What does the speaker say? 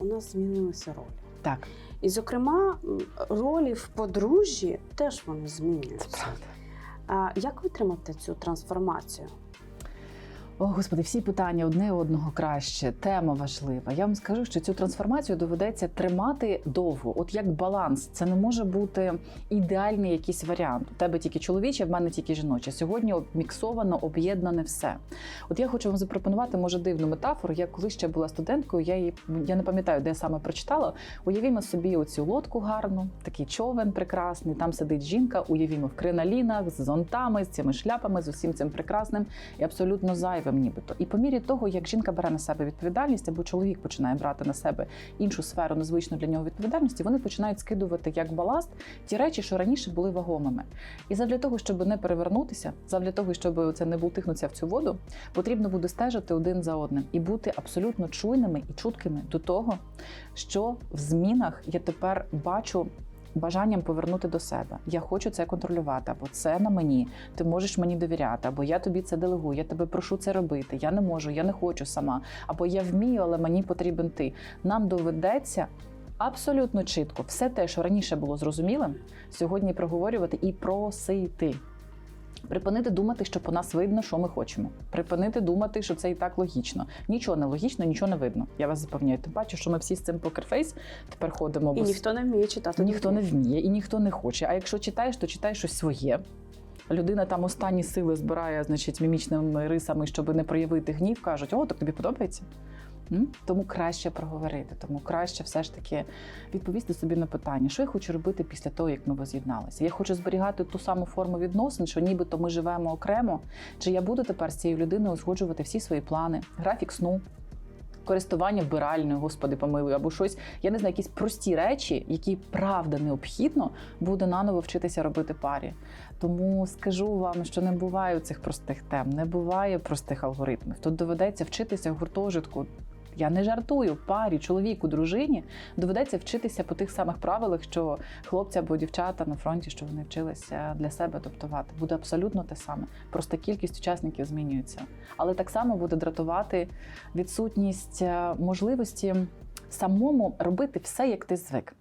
у нас змінилися ролі. Так, І, зокрема, ролі в подружжі теж вони це змінюються. правда. А як витримати цю трансформацію? О, господи, всі питання одне одного краще. Тема важлива. Я вам скажу, що цю трансформацію доведеться тримати довго. От як баланс, це не може бути ідеальний якийсь варіант. У тебе тільки чоловіче, в мене тільки жіноче. Сьогодні міксовано, об'єднане все. От я хочу вам запропонувати може дивну метафору. Я коли ще була студенткою, я її я не пам'ятаю, де я саме прочитала. Уявімо собі оцю лодку гарну, такий човен прекрасний. Там сидить жінка. Уявімо в кринолінах з зонтами, з цими шляпами, з усім цим прекрасним і абсолютно зайвим, нібито. І по мірі того, як жінка бере на себе відповідальність, або чоловік починає брати на себе іншу сферу незвичну для нього відповідальності, вони починають скидувати як баласт ті речі, що раніше були вагомими. І задля того, щоб не перевернутися, задля того, щоб це не бултихнутися в цю воду, потрібно буде стежити один за одним і бути абсолютно чуйними і чуткими до того, що в змінах я тепер бачу. Бажанням повернути до себе. Я хочу це контролювати, або це на мені. Ти можеш мені довіряти, або я тобі це делегую, я тебе прошу це робити. Я не можу, я не хочу сама. Або я вмію, але мені потрібен ти. Нам доведеться абсолютно чітко все те, що раніше було зрозумілим, сьогодні проговорювати і просити. Припинити думати, що по нас видно, що ми хочемо. Припинити думати, що це і так логічно. Нічого не логічно, нічого не видно. Я вас запевняю. Тим паче, що ми всі з цим покерфейс тепер ходимо. І бо ніхто не вміє читати. ніхто не вміє і ніхто не хоче. А якщо читаєш, то читай щось своє. Людина там останні сили збирає, значить, мімічними рисами, щоб не проявити гнів, кажуть: о, так тобі подобається. Тому краще проговорити, тому краще все ж таки відповісти собі на питання, що я хочу робити після того, як ми воз'єдналися. Я хочу зберігати ту саму форму відносин, що нібито ми живемо окремо. Чи я буду тепер з цією людиною узгоджувати всі свої плани, графік сну, користування вбиральною, господи, помилуй, або щось, я не знаю, якісь прості речі, які правда необхідно буде наново вчитися робити парі. Тому скажу вам, що не буває цих простих тем, не буває простих алгоритмів. Тут доведеться вчитися гуртожитку. Я не жартую парі, чоловіку, дружині доведеться вчитися по тих самих правилах, що хлопці або дівчата на фронті, що вони вчилися для себе адаптувати. Буде абсолютно те саме. Просто кількість учасників змінюється. Але так само буде дратувати відсутність е, можливості самому робити все, як ти звик.